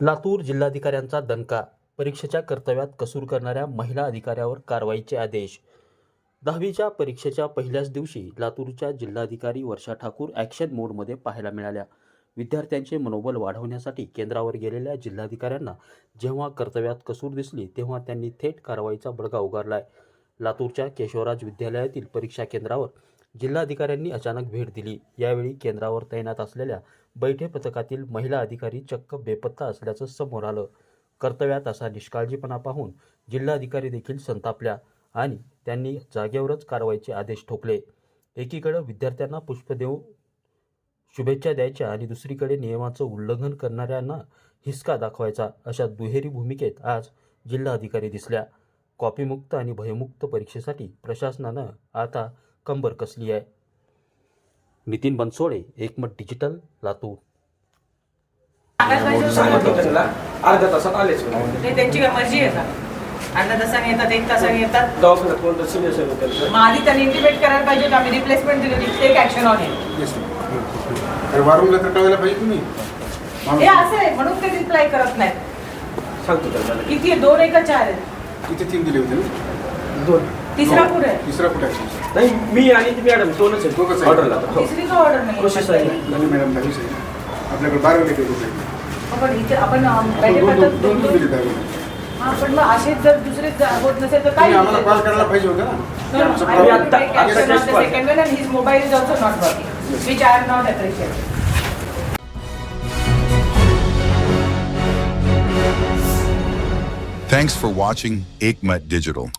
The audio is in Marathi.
लातूर जिल्हाधिकाऱ्यांचा दणका परीक्षेच्या कर्तव्यात कसूर करणाऱ्या महिला अधिकाऱ्यावर कारवाईचे आदेश. दहावीच्या परीक्षेच्या पहिल्याच दिवशी लातूरच्या जिल्हाधिकारी वर्षा ठाकूर ॲक्शन मोडमध्ये पाहायला मिळाल्या. विद्यार्थ्यांचे मनोबल वाढवण्यासाठी केंद्रावर गेलेल्या जिल्हाधिकाऱ्यांना जेव्हा कर्तव्यात कसूर दिसली तेव्हा त्यांनी थेट कारवाईचा बडगा उगारलाय. लातूरच्या केशवराज विद्यालयातील परीक्षा केंद्रावर जिल्हाधिकाऱ्यांनी अचानक भेट दिली. यावेळी केंद्रावर तैनात असलेल्या बैठे पथकातील महिला अधिकारी चक्क बेपत्ता असल्याचं समोर आलं. कर्तव्यात असा निष्काळजीपणा पाहून जिल्हाधिकारी देखील संतापल्या आणि त्यांनी जागेवरच कारवाईचे आदेश ठोकले. एकीकडे विद्यार्थ्यांना पुष्प देऊ शुभेच्छा द्यायच्या आणि दुसरीकडे नियमाचं उल्लंघन करणाऱ्यांना हिसका दाखवायचा अशा दुहेरी भूमिकेत आज जिल्हाधिकारी दिसल्या. कॉपीमुक्त आणि भयमुक्त परीक्षेसाठी प्रशासनानं आता कंबर कसली आहे? नितीन बनसोडे एकमत डिजिटल लातूर. सांगितलं त्यांना अर्ध्या तासात आलेच ते त्यांची काय मर्जी आहे का? अर्धा तासाने येतात एक तासाने येतात. दवाखान्यात कोणतं सिरियस आहे त्यांचं मग आधी त्यांनी इंटिमेट करायला पाहिजे का आम्ही रिप्लेसमेंट दिली होती. Take action on it yes तर वारंवार तर कळवायला पाहिजे तुम्ही हे माणूस असं आहे म्हणून ते रिप्लाय करत नाहीत. सांगतो त्यांना किती आहे? दोन एका चार आहेत? किती तीन दिले होते ना? दोन. तिसरा हो. कुठे? आहे तिसरा कुठे आहे? नाही मी आणि ती मॅडम दोनच दोघंच आहे आहे. ऑर्डरला. हो. तिसरी का ऑर्डर नाही. प्रोसेस आहे. आणि मॅडम दहावीस आहे आपल्याकडे बारावी लेखे होते आपण इथे आपण अं, दोन दोन करतात, दोन दोन- दिले दहावी हा पण मग असेच जर दुसरे ज- होत नसेल तर काय तुम्ही आम्हाला कॉल करायला पाहिजे होता ना. No, no, आमचं I आम्ही want to आत्ता- take action आत्ता on test the call. second one and his mobile is also not working, which I am not appreciating. Thanks for watching Aikmat Digital.